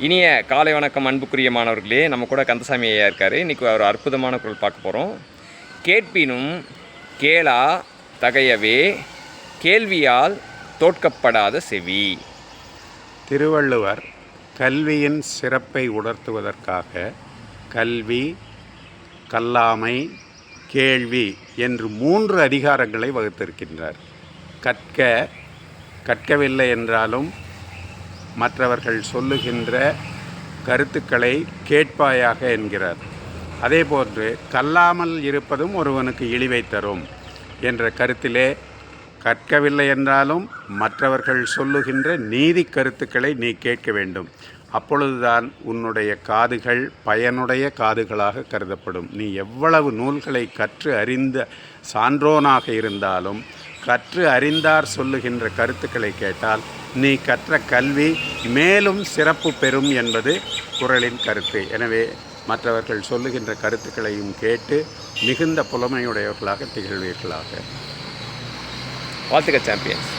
இனிய காலை வணக்கம் அன்புக்குரிய மாணவர்களே நம்ம கூட கந்தசாமி ஐயா இருக்கார். இன்றைக்கி ஒரு அற்புதமான குரல் பார்க்க போகிறோம் கேட்பினும் கேளா தகையவே கேள்வியால் தோற்கப்படாத செவி. திருவள்ளுவர் கல்வியின் சிறப்பை உணர்த்துவதற்காக கல்வி கல்லாமை கேள்வி என்று மூன்று அதிகாரங்களை வகுத்திருக்கின்றார். கற்க கற்கவில்லை என்றாலும் மற்றவர்கள் சொல்லுகின்ற கருத்துக்களை கேட்பாயாக என்கிறார். அதேபோன்று கல்லாமல் இருப்பதும் ஒருவனுக்கு இழிவை தரும் என்ற கருத்திலே கற்கவில்லை என்றாலும் மற்றவர்கள் சொல்லுகின்ற நீதி கருத்துக்களை நீ கேட்க வேண்டும். அப்பொழுதுதான் உன்னுடைய காதுகள் பயனுடைய காதுகளாக கருதப்படும். நீ எவ்வளவு நூல்களை கற்று அறிந்த சான்றோனாக இருந்தாலும் கற்று அறிந்தார் சொல்லுகின்ற கருத்துக்களை கேட்டால் நீ கற்ற கல்வி மேலும் சிறப்பு பெறும் என்பது குறளின் கருத்து. எனவே மற்றவர்கள் சொல்லுகின்ற கருத்துக்களையும் கேட்டு மிகுந்த புலமையுடையவர்களாக திகழ்வீர்களாக. வாழ்த்துக்க சாம்பியன்ஸ்